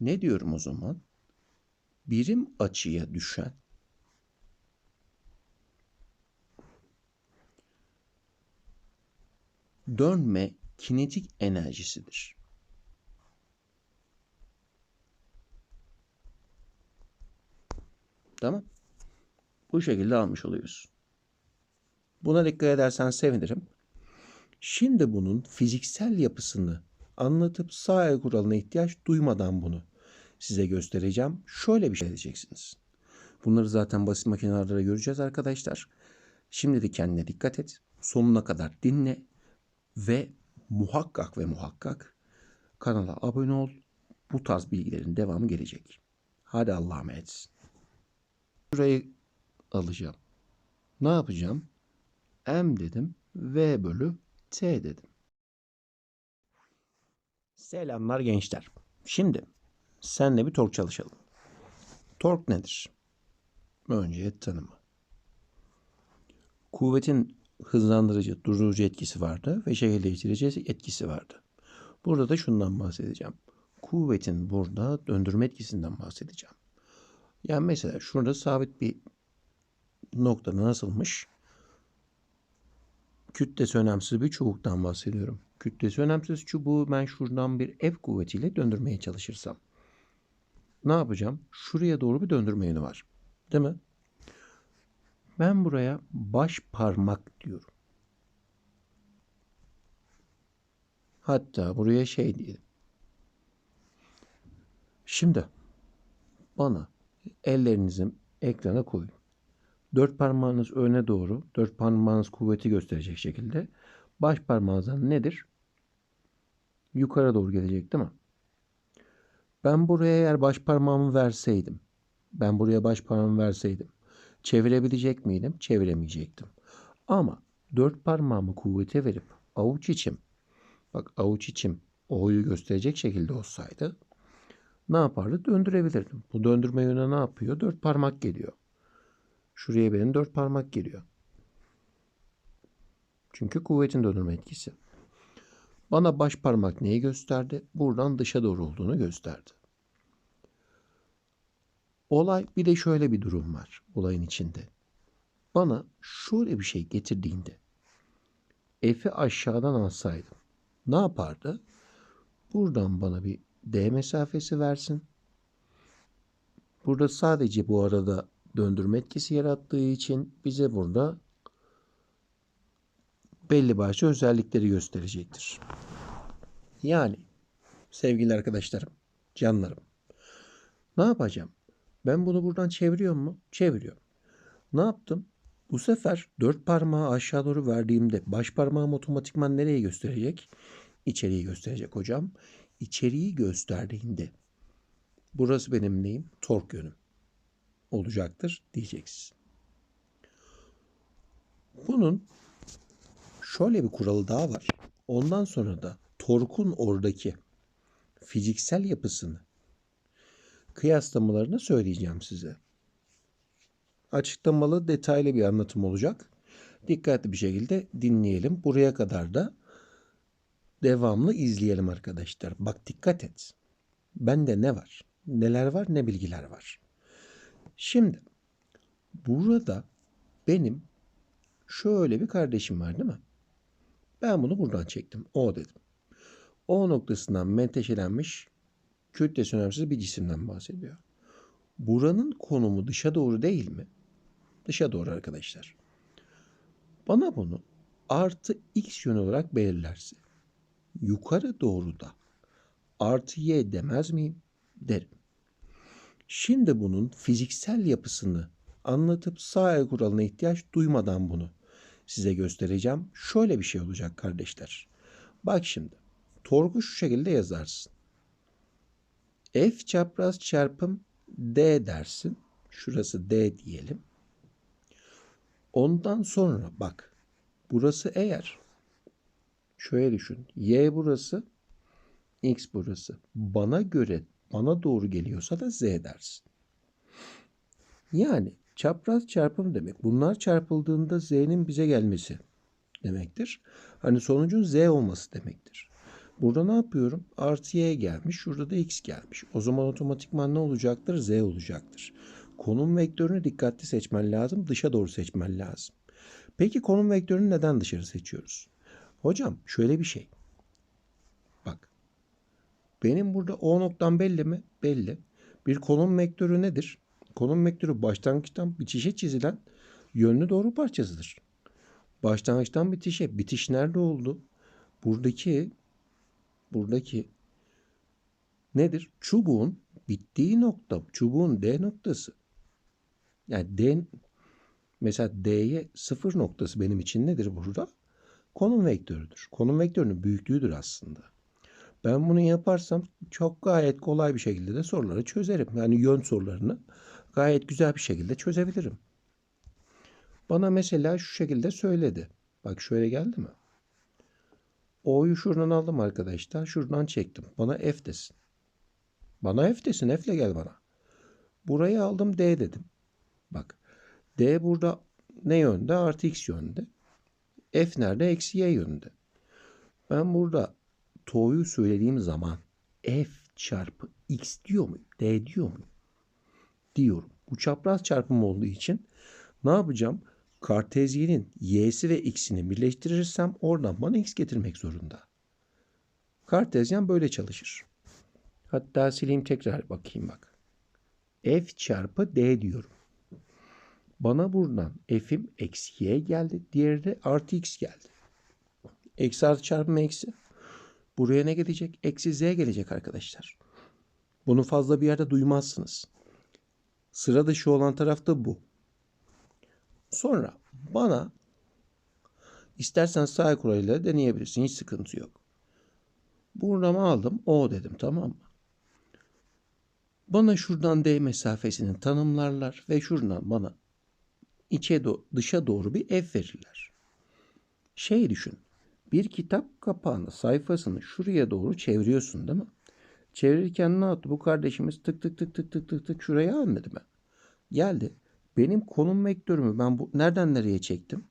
Ne diyorum o zaman? Birim açıya düşen dönme kinetik enerjisidir. Tamam. Bu şekilde almış oluyoruz. Buna dikkat edersen sevinirim. Şimdi bunun fiziksel yapısını anlatıp sağ el kuralına ihtiyaç duymadan bunu size göstereceğim. Şöyle bir şey edeceksiniz. Bunları zaten basit makinelerde göreceğiz arkadaşlar. Şimdi de kendine dikkat et. Sonuna kadar dinle ve muhakkak ve muhakkak kanala abone ol. Bu tarz bilgilerin devamı gelecek. Hadi Allah'a emanet. Burayı alacağım. Ne yapacağım? M dedim. V bölü T dedim. Selamlar gençler. Şimdi senle bir tork çalışalım. Tork nedir? Önce tanımı. Kuvvetin hızlandırıcı, durdurucu etkisi vardı ve şekil değiştirici etkisi vardı. Burada da şundan bahsedeceğim. Kuvvetin burada döndürme etkisinden bahsedeceğim. Yani mesela şurada sabit bir noktada nasılmış? Kütlesi önemsiz bir çubuktan bahsediyorum. Kütlesi önemsiz çubuğu ben şuradan bir F kuvvetiyle döndürmeye çalışırsam. Ne yapacağım? Şuraya doğru bir döndürme yönü var. Değil mi? Ben buraya baş parmak diyorum. Hatta buraya şey diyelim. Şimdi bana ellerinizi ekrana koyun. Dört parmağınız öne doğru, dört parmağınız kuvveti gösterecek şekilde. Baş parmağınızdan nedir? Yukarı doğru gelecek değil mi? Ben buraya eğer baş parmağımı verseydim, ben buraya baş parmağımı verseydim, çevirebilecek miydim? Çeviremeyecektim. Ama dört parmağımı kuvvete verip avuç içim, bak avuç içim O'yu gösterecek şekilde olsaydı ne yapardı? Döndürebilirdim. Bu döndürme yönü ne yapıyor? Dört parmak geliyor. Şuraya benim dört parmak geliyor. Çünkü kuvvetin döndürme etkisi. Bana baş parmak neyi gösterdi? Buradan dışa doğru olduğunu gösterdi. Olay bir de şöyle bir durum var olayın içinde. Bana şöyle bir şey getirdiğinde F'i aşağıdan alsaydım ne yapardı? Buradan bana bir D mesafesi versin. Burada sadece bu arada döndürme etkisi yarattığı için bize burada belli başlı özellikleri gösterecektir. Yani sevgili arkadaşlarım, canlarım. Ne yapacağım? Ben bunu buradan çeviriyor mu? Çeviriyorum. Ne yaptım? Bu sefer dört parmağı aşağı doğru verdiğimde baş parmağım otomatikman nereye gösterecek? İçeriği gösterecek hocam. İçeriği gösterdiğinde burası benim neyim? Tork yönüm olacaktır diyeceksin. Bunun şöyle bir kuralı daha var. Ondan sonra da torkun oradaki fiziksel yapısını kıyaslamalarını söyleyeceğim size. Açıklamalı detaylı bir anlatım olacak. Dikkatli bir şekilde dinleyelim. Buraya kadar da devamlı izleyelim arkadaşlar. Bak dikkat et. Bende ne var? Neler var ne bilgiler var. Şimdi burada benim şöyle bir kardeşim var değil mi? Ben bunu buradan çektim. O dedim. O noktasından menteşelenmiş kütlesi önemsiz bir cisimden bahsediyor. Buranın konumu dışa doğru değil mi? Dışa doğru arkadaşlar. Bana bunu artı x yön olarak belirlerse yukarı doğru da artı y demez miyim? Derim. Şimdi bunun fiziksel yapısını anlatıp sağ el kuralına ihtiyaç duymadan bunu size göstereceğim. Şöyle bir şey olacak kardeşler. Bak şimdi. Torku şu şekilde yazarsın. F çapraz çarpım D dersin. Şurası D diyelim. Ondan sonra bak. Burası eğer şöyle düşün. Y burası. X burası. Bana göre bana doğru geliyorsa da Z dersin. Yani çapraz çarpım demek. Bunlar çarpıldığında Z'nin bize gelmesi demektir. Hani sonucun Z olması demektir. Burada ne yapıyorum? Artı y gelmiş. Şurada da x gelmiş. O zaman otomatikman ne olacaktır? Z olacaktır. Konum vektörünü dikkatli seçmen lazım. Dışa doğru seçmen lazım. Peki konum vektörünü neden dışarı seçiyoruz? Hocam şöyle bir şey. Bak. Benim burada O noktam belli mi? Belli. Bir konum vektörü nedir? Konum vektörü başlangıçtan bitişe çizilen yönlü doğru parçasıdır. Başlangıçtan bitişe. Bitiş nerede oldu? Buradaki buradaki nedir? Çubuğun bittiği nokta. Çubuğun D noktası. Yani D mesela D'ye sıfır noktası benim için nedir burada? Konum vektörüdür. Konum vektörünün büyüklüğüdür aslında. Ben bunu yaparsam çok gayet kolay bir şekilde de soruları çözerim. Yani yön sorularını gayet güzel bir şekilde çözebilirim. Bana mesela şu şekilde söyledi. Bak şöyle geldi mi? O'yu şuradan aldım arkadaşlar. Şuradan çektim. Bana F desin. Bana F desin. F'le gel bana. Burayı aldım D dedim. Bak. D burada ne yönde? Artı X yönde. F nerede? Eksi Y yönünde. Ben burada To'yu söylediğim zaman F çarpı X diyor muyum? D diyor muyum? Diyorum. Bu çapraz çarpım olduğu için ne yapacağım? Kartezyenin y'si ve x'ini birleştirirsem oradan bana x getirmek zorunda. Kartezyen böyle çalışır. Hatta sileyim tekrar bakayım bak. f çarpı d diyorum. Bana buradan f'im eksi y geldi. Diğeri de artı x geldi. Eksi artı çarpımı eksi. Buraya ne gelecek? Eksi z gelecek arkadaşlar. Bunu fazla bir yerde duymazsınız. Sıra dışı olan taraf da bu. Sonra bana istersen sağ kuralıyla deneyebilirsin. Hiç sıkıntı yok. Buramı aldım. O dedim tamam mı? Bana şuradan D mesafesini tanımlarlar ve şuradan bana içe do dışa doğru bir F verirler. Şey düşün. Bir kitap kapağını, sayfasını şuraya doğru çeviriyorsun değil mi? Çevirirken ne yaptı? Bu kardeşimiz tık tık tık tık tık tık tık şuraya almadı mı? Geldi. Benim konum vektörümü ben bu, nereden nereye çektim?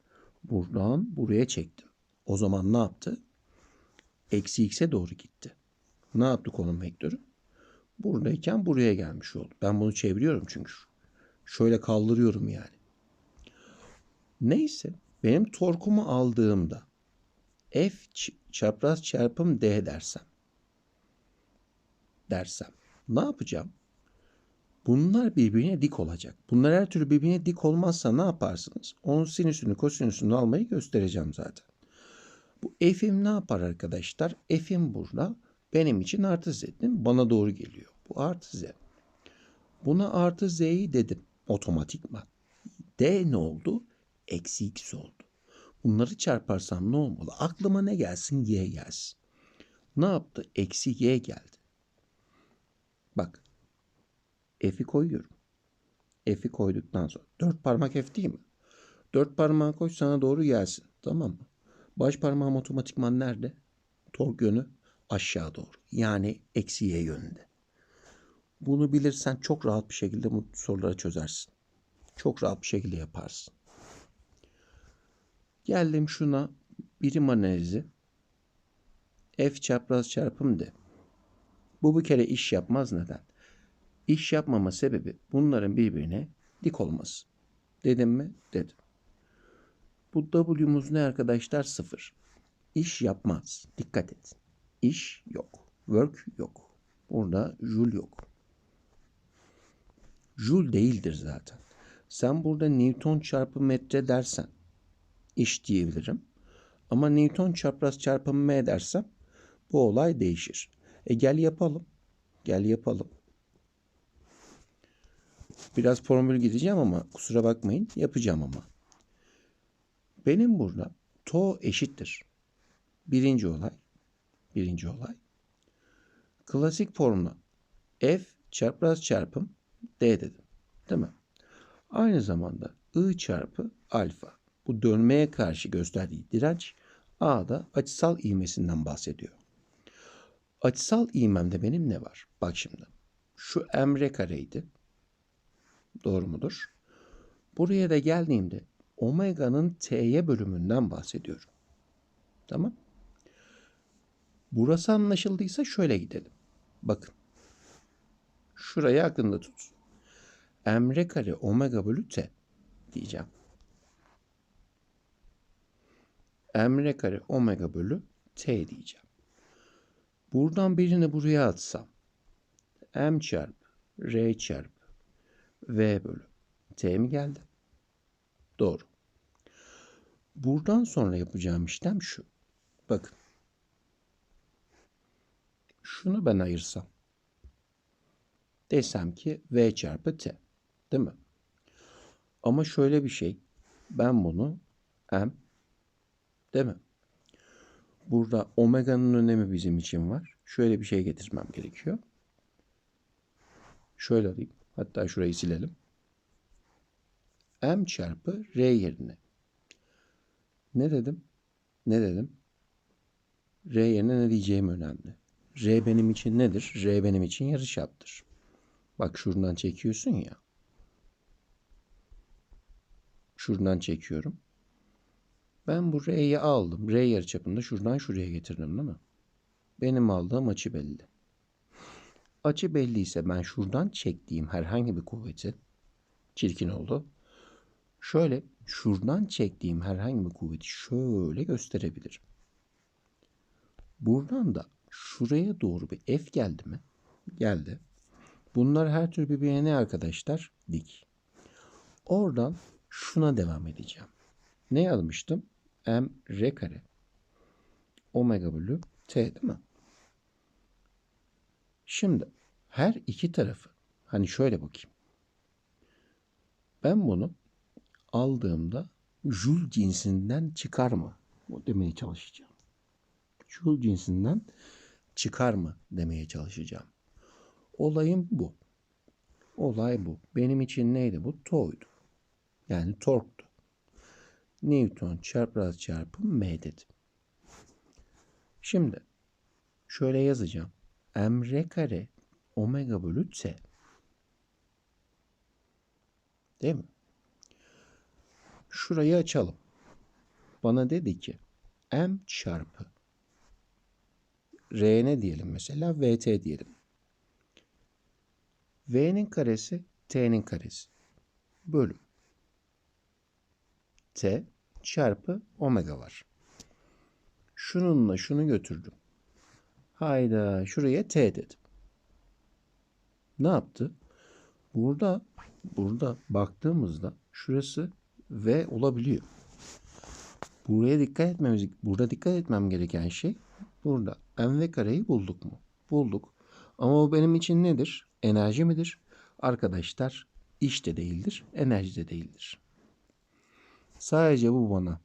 Buradan buraya çektim. O zaman ne yaptı? Eksi x'e doğru gitti. Ne yaptı konum vektörü? Buradayken buraya gelmiş oldu. Ben bunu çeviriyorum çünkü. Şöyle kaldırıyorum yani. Neyse benim torkumu aldığımda F çapraz çarpım D dersem dersem ne yapacağım? Bunlar birbirine dik olacak. Bunlar her türlü birbirine dik olmazsa ne yaparsınız? Onun sinüsünü kosinüsünü almayı göstereceğim zaten. Bu f'im ne yapar arkadaşlar? F'im burada benim için artı z değil mi? Bana doğru geliyor. Bu artı z. Buna artı z'yi dedim otomatikman. D ne oldu? Eksi x oldu. Bunları çarparsam ne olmalı? Aklıma ne gelsin? Y gelsin. Ne yaptı? Eksi y geldi. Bak F'i koyuyorum. F'i koyduktan sonra. Dört parmak F değil mi? Dört parmağı koy sana doğru gelsin. Tamam mı? Baş parmağım otomatikman nerede? Tork yönü aşağı doğru. Yani eksi y yönünde. Bunu bilirsen çok rahat bir şekilde bu soruları çözersin. Çok rahat bir şekilde yaparsın. Geldim şuna birim analizi. F çapraz çarpım de. Bu bir kere iş yapmaz neden? İş yapmama sebebi bunların birbirine dik olması. Dedim mi? Dedim. Bu W'muz ne arkadaşlar? Sıfır. İş yapmaz. Dikkat et. İş yok. Work yok. Burada joule yok. Joule değildir zaten. Sen burada Newton çarpı metre dersen iş diyebilirim. Ama Newton çapraz çarpı m dersem bu olay değişir. E gel yapalım. Gel yapalım. Biraz formül gideceğim ama kusura bakmayın yapacağım ama. Benim burada to eşittir. Birinci olay. Birinci olay. Klasik formla f çapraz çarpım d dedim. Değil mi? Aynı zamanda I çarpı alfa. Bu dönmeye karşı gösterdiği direnç A'da açısal ivmesinden bahsediyor. Açısal ivmemde benim ne var? Bak şimdi. Şu emre kareydi. Doğru mudur? Buraya da geldiğimde omega'nın t'ye bölümünden bahsediyorum. Tamam. Burası anlaşıldıysa şöyle gidelim. Bakın. Şurayı aklında tut. M kare omega bölü t diyeceğim. M kare omega bölü t diyeceğim. Buradan birini buraya atsam m çarpı r çarpı v bölü t mi geldi? Doğru. Buradan sonra yapacağım işlem şu. Bakın. Şunu ben ayırsam. Desem ki v çarpı t. Değil mi? Ama şöyle bir şey. Ben bunu m değil mi? Burada omega'nın önemi bizim için var. Şöyle bir şey getirmem gerekiyor. Şöyle alayım. Hatta şurayı silelim. M çarpı R yerine. Ne dedim? Ne dedim? R yerine ne diyeceğim önemli. R benim için nedir? R benim için yarıçaptır. Bak şuradan çekiyorsun ya. Şuradan çekiyorum. Ben bu R'yi aldım. R yarıçapını şuradan şuraya getirdim değil mi? Benim aldığım açı belli. Açı belliyse ben şuradan çektiğim herhangi bir kuvveti çirkin oldu. Şöyle şuradan çektiğim herhangi bir kuvveti şöyle gösterebilirim. Buradan da şuraya doğru bir F geldi mi? Geldi. Bunlar her tür birbirine ne arkadaşlar? Dik. Oradan şuna devam edeceğim. Ne yazmıştım? M R kare. Omega bölü T değil mi? Şimdi her iki tarafı hani şöyle bakayım. Ben bunu aldığımda Joule cinsinden çıkar mı? Bu demeye çalışacağım. Joule cinsinden çıkar mı demeye çalışacağım. Olayım bu. Olay bu. Benim için neydi bu? To'ydu. Yani torktu. Newton çarpı çarpı M dedim. Şimdi şöyle yazacağım. M R kare omega bölü T. Değil mi? Şurayı açalım. Bana dedi ki M çarpı R ne diyelim mesela VT diyelim. V'nin karesi T'nin karesi. Bölüm. T çarpı omega var. Şununla şunu götürdüm. Hayda şuraya T dedim. Ne yaptı? Burada burada baktığımızda şurası V olabiliyor. Buraya dikkat etmemiz burada dikkat etmem gereken şey burada mv kareyi bulduk mu? Bulduk. Ama o benim için nedir? Enerji midir? Arkadaşlar iş de değildir, enerji de değildir. Sadece bu bana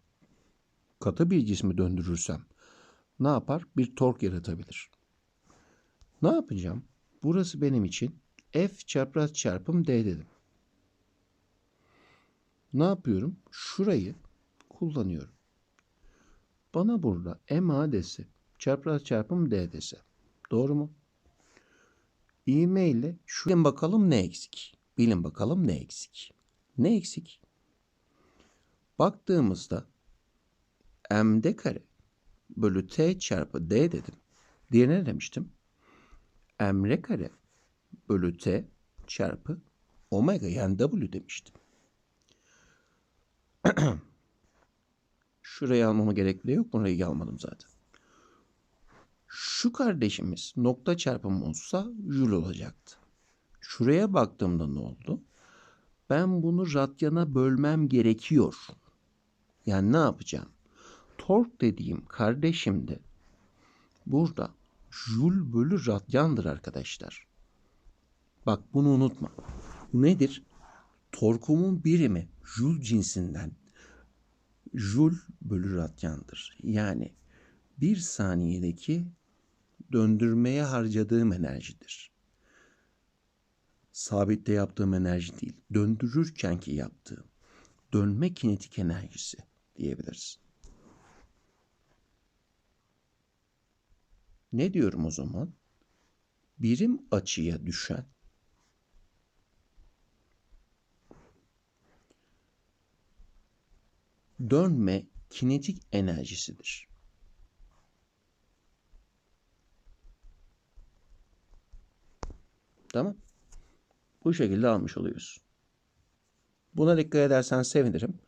katı bir cismi döndürürsem ne yapar? Bir tork yaratabilir. Ne yapacağım? Burası benim için F çapraz çarpım D dedim. Ne yapıyorum? Şurayı kullanıyorum. Bana burada MA dese çapraz çarpım D dese. Doğru mu? İğme ile şu bilin bakalım ne eksik. Bilin bakalım ne eksik. Ne eksik? Baktığımızda md kare bölü t çarpı d dedim. Diğerine ne demiştim? m kare bölü t çarpı omega yani w demiştim. Şurayı almama gerek bile yok. Burayı almadım zaten. Şu kardeşimiz nokta çarpımı olsa jül olacaktı. Şuraya baktığımda ne oldu? Ben bunu radyana bölmem gerekiyor. Yani ne yapacağım? Tork dediğim kardeşim de burada jül bölü radyandır arkadaşlar. Bak bunu unutma. Bu nedir? Torkumun birimi jül cinsinden jül bölü radyandır. Yani bir saniyedeki döndürmeye harcadığım enerjidir. Sabitte yaptığım enerji değil, döndürürken ki yaptığım dönme kinetik enerjisi diyebiliriz. Ne diyorum o zaman? Birim açıya düşen dönme kinetik enerjisidir. Tamam. Bu şekilde almış oluyoruz. Buna dikkat edersen sevinirim.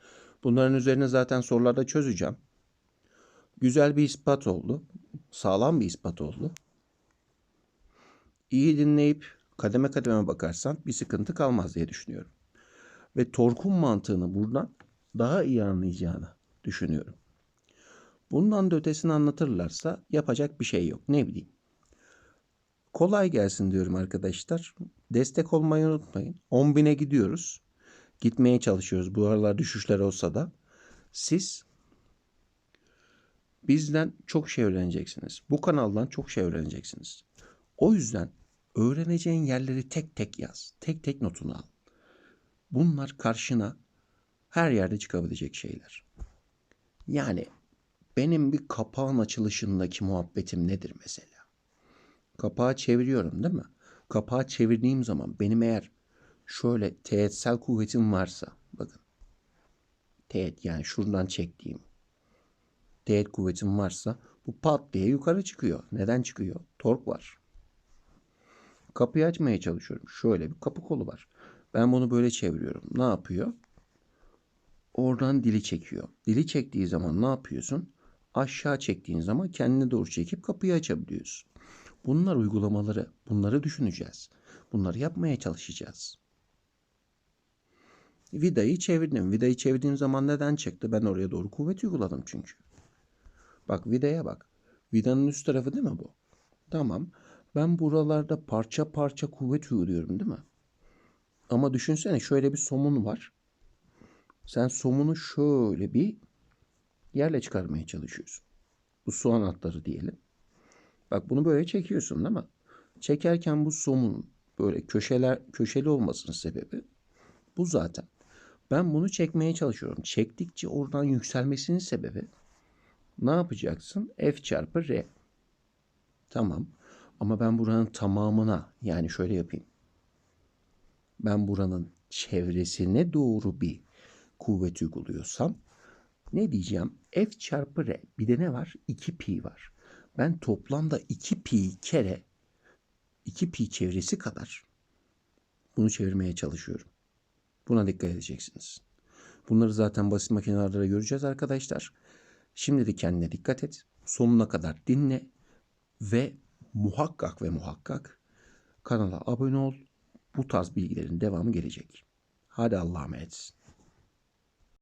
Bunların üzerine zaten sorularda çözeceğim. Güzel bir ispat oldu. Sağlam bir ispat oldu. İyi dinleyip kademe kademe bakarsan bir sıkıntı kalmaz diye düşünüyorum. Ve torkun mantığını buradan daha iyi anlayacağını düşünüyorum. Bundan da ötesini anlatırlarsa yapacak bir şey yok. Ne bileyim. Kolay gelsin diyorum arkadaşlar. Destek olmayı unutmayın. 10.000'e gidiyoruz. Gitmeye çalışıyoruz. Bu aralar düşüşler olsa da. Siz bizden çok şey öğreneceksiniz. Bu kanaldan çok şey öğreneceksiniz. O yüzden öğreneceğin yerleri tek tek yaz. Tek tek notunu al. Bunlar karşına her yerde çıkabilecek şeyler. Yani benim bir kapağın açılışındaki muhabbetim nedir mesela? Kapağı çeviriyorum değil mi? Kapağı çevirdiğim zaman benim eğer şöyle teğetsel kuvvetim varsa bakın teğet yani şuradan çektiğim teğet kuvvetim varsa bu pat diye yukarı çıkıyor. Neden çıkıyor? Tork var. Kapıyı açmaya çalışıyorum. Şöyle bir kapı kolu var. Ben bunu böyle çeviriyorum. Ne yapıyor? Oradan dili çekiyor. Dili çektiği zaman ne yapıyorsun? Aşağı çektiğin zaman kendine doğru çekip kapıyı açabiliyorsun. Bunlar uygulamaları. Bunları düşüneceğiz. Bunları yapmaya çalışacağız. Vidayı çevirdim. Vidayı çevirdiğim zaman neden çıktı? Ben oraya doğru kuvvet uyguladım çünkü. Bak vidaya bak. Vidanın üst tarafı değil mi bu? Tamam. Ben buralarda parça parça kuvvet uyguluyorum değil mi? Ama düşünsene şöyle bir somun var. Sen somunu şöyle bir yerle çıkarmaya çalışıyorsun. Bu su anahtarı diyelim. Bak bunu böyle çekiyorsun değil mi? Çekerken bu somun böyle köşeler köşeli olmasının sebebi bu zaten. Ben bunu çekmeye çalışıyorum. Çektikçe oradan yükselmesinin sebebi ne yapacaksın? F çarpı R. Tamam. Ama ben buranın tamamına yani şöyle yapayım. Ben buranın çevresine doğru bir kuvvet uyguluyorsam ne diyeceğim? F çarpı R. Bir de ne var? 2 pi var. Ben toplamda 2 pi kere 2 pi çevresi kadar bunu çevirmeye çalışıyorum. Buna dikkat edeceksiniz. Bunları zaten basit makinelerde göreceğiz arkadaşlar. Şimdi de kendine dikkat et. Sonuna kadar dinle ve muhakkak ve muhakkak kanala abone ol. Bu tarz bilgilerin devamı gelecek. Hadi Allah'a emanet.